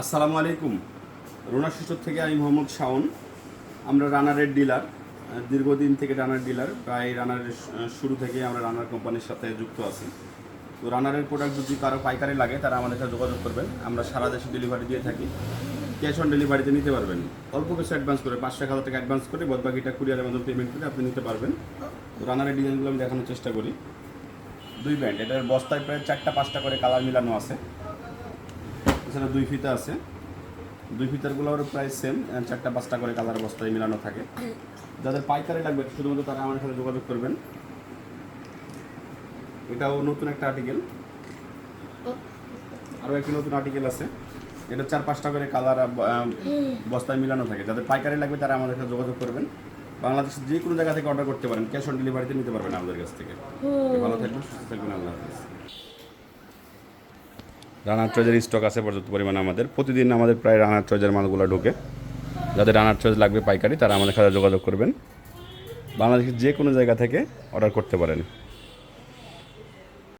আসসালামু আলাইকুম রোনা শিশোর থেকে আমি মোহাম্মদ শাওন। আমরা রানারের ডিলার দীর্ঘদিন থেকে রানার ডিলার, প্রায় রানারের শুরু থেকে আমরা রানার কোম্পানির সাথে যুক্ত আছি। তো রানারের প্রোডাক্ট যদি কারও পাইকারি লাগে, তারা আমাদের সাথে যোগাযোগ করবেন। আমরা সারা দেশে ডেলিভারি দিয়ে থাকি। ক্যাশ অন ডেলিভারিতে নিতে পারবেন। অল্প কিছু অ্যাডভান্স করে হাজার টাকা অ্যাডভান্স করে বাদ বাকিটা কুরিয়ারের মাধ্যমে পেমেন্ট করে আপনি নিতে পারবেন। তো রানারের ডিজাইনগুলো আমি দেখানোর চেষ্টা করি। দুই ব্যান্ড এটার বস্তায় প্রায় চারটা, পাঁচটা করে কালার মিলানো আছে। এছাড়া দুই ফিতা আছে। দুই ফিতারগুলোর প্রায় সেম চারটা, পাঁচটা করে কালার বস্তায় মিলানো থাকে। যাদের পাইকারি লাগবে, শুধুমাত্র তারা আমার সাথে যোগাযোগ করবেন। এটাও নতুন একটা আর্টিকেল আরও একটি নতুন আর্টিকেল আছে। এটা চার, পাঁচটা করে কালার বস্তায় মিলানো থাকে। যাদের পাইকারি লাগবে, তারা আমাদের সাথে যোগাযোগ করবেন। বাংলাদেশের যে কোনো জায়গা থেকে অর্ডার করতে পারেন। ক্যাশ অন ডেলিভারিতে নিতে পারবেন আমাদের কাছ থেকে। ভালো থাকবেন, সুস্থ থাকবেন, আল্লাহ হাফিজ। রানার চয়েজের স্টক আছে পর্যাপ্ত পরিমাণে আমাদের। প্রতিদিন আমাদের প্রায় রানার চয়েজের মালগুলো ঢোকে। যাদের রানার চয়েজ লাগবে পাইকারি, তারা আমাদের সাথে যোগাযোগ করবেন। বাংলাদেশের যে কোনো জায়গা থেকে অর্ডার করতে পারেন।